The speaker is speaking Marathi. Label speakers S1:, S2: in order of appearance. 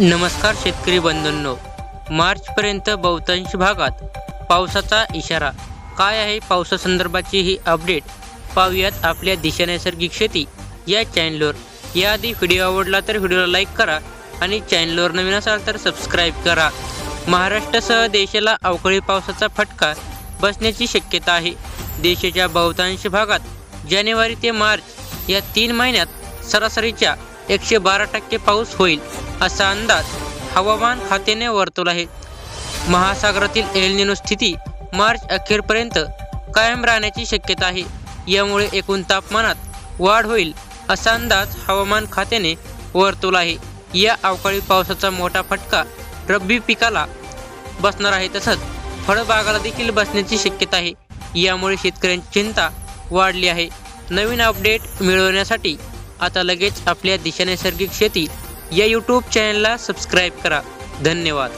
S1: नमस्कार शेतकरी बंधूंनो. मार्चपर्यंत बहुतांश भागात पावसाचा इशारा. काय आहे पावसासंदर्भाची ही अपडेट? पाहूयात आपल्या दिशा नैसर्गिक शेती या चॅनलवर. याआधी व्हिडिओ आवडला तर व्हिडिओला लाईक करा आणि चॅनलवर नवीन असाल तर सबस्क्राईब करा. महाराष्ट्रासह देशाला अवकाळी पावसाचा फटका बसण्याची शक्यता आहे. देशाच्या बहुतांश भागात जानेवारी ते मार्च या तीन महिन्यात सरासरीच्या एकशे बारा टक्के पाऊस होईल असा अंदाज हवामान खात्याने वर्तवला आहे. महासागरातील एलनिनो स्थिती मार्च अखेरपर्यंत कायम राहण्याची शक्यता आहे. यामुळे एकूण तापमानात वाढ होईल असा अंदाज हवामान खात्याने वर्तवला आहे. या अवकाळी पावसाचा मोठा फटका रब्बी पिकाला बसणार आहे तसंच फळबागाला देखील बसण्याची शक्यता आहे. यामुळे शेतकऱ्यांची चिंता वाढली आहे. नवीन अपडेट मिळवण्यासाठी आता लगेच आपल्या दिशा नैसर्गिक शेती या यूट्यूब चॅनलला सबस्क्राईब करा. धन्यवाद.